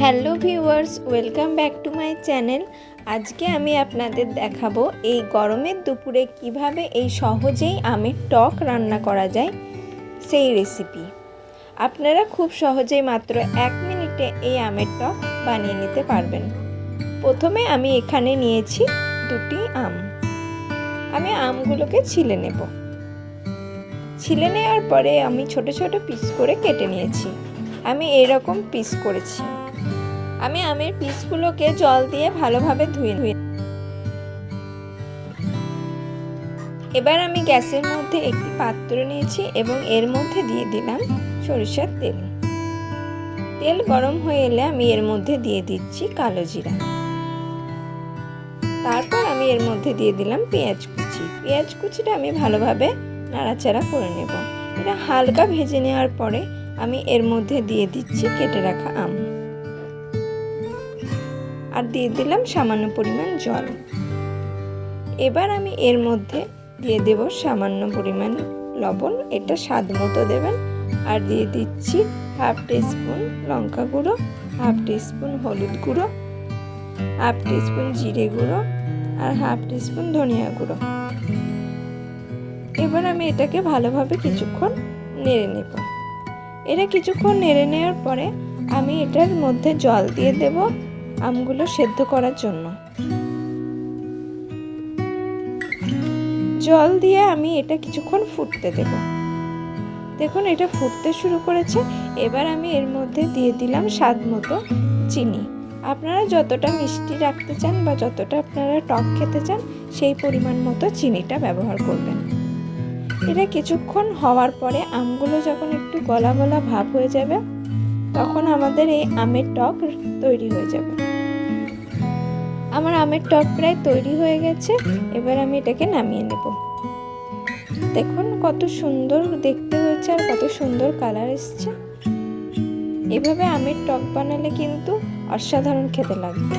Hello viewers, welcome back to my channel. আজকে আমি আপনাদের দেখাবো এই গরমের দুপুরে কীভাবে এই সহজেই আমের টক রান্না করা যায়, সেই রেসিপি আপনারা খুব সহজেই মাত্র এক মিনিটে এই আমের টক বানিয়ে নিতে পারবেন। প্রথমে আমি এখানে নিয়েছি দুটি আম। আমি আমগুলোকে ছিলে নেব। ছিলে নেওয়ার পরে আমি ছোট ছোট পিস করে কেটে নিয়েছি। আমি এরকম পিস করেছি। আমি আমের পিসগুলোকে জল দিয়ে ভালোভাবে ধুয়ে ধুয়ে এবার আমি গ্যাসের মধ্যে একটি পাত্র নিয়েছি এবং এর মধ্যে দিয়ে দিলাম সরিষার তেল। তেল গরম হয়ে এলে আমি এর মধ্যে দিয়ে দিচ্ছি কালো জিরা। তারপর আমি এর মধ্যে দিয়ে দিলাম পেঁয়াজ কুচি। পেঁয়াজ কুচিটা আমি ভালোভাবে নাড়াচাড়া করে নেব। এটা হালকা ভেজে নেওয়ার পরে আমি এর মধ্যে দিয়ে দিচ্ছি কেটে রাখা আম। আর দিয়ে দিলাম সামান্য পরিমাণ জল। এবার আমি এর মধ্যে দিয়ে দেব সামান্য পরিমাণ লবণ, এটা স্বাদ মতো দেবেন। আর দিয়ে দিচ্ছি হাফ টিস্পুন লঙ্কা গুঁড়ো, হাফ টিস্পুন হলুদ গুঁড়ো, হাফ টিস্পুন জিরে গুঁড়ো আর হাফ টিস্পুন ধনিয়া গুঁড়ো। এবার আমি এটাকে ভালোভাবে কিছুক্ষণ নেড়ে নেব। এটা কিছুক্ষণ নেড়ে নেওয়ার পরে আমি এটার মধ্যে জল দিয়ে দেব। আমগুলো সেদ্ধ করার জন্য। জল দিয়ে আমি এটা কিছুক্ষণ ফুটতে দেব। দেখুন, এটা ফুটতে শুরু করেছে। এবার আমি এর মধ্যে দিয়ে দিলাম স্বাদ মতো চিনি। আপনারা যতটা মিষ্টি রাখতে চান বা যতটা আপনারা টক খেতে চান, সেই পরিমাণ মতো চিনিটা ব্যবহার করবেন। এটা কিছুক্ষণ হওয়ার পরে আমগুলো যখন একটু গলা গলা ভাব হয়ে যাবে, তখন আমাদের এই আমের টক তৈরি হয়ে যাবে। আমার আমের টক প্রায় তৈরি হয়ে গেছে। এবার আমি এটাকে নামিয়ে নেব। দেখুন কত সুন্দর দেখতে হয়েছে আর কত সুন্দর কালার এসছে। এভাবে আমের টক বানালে কিন্তু অসাধারণ খেতে লাগবে।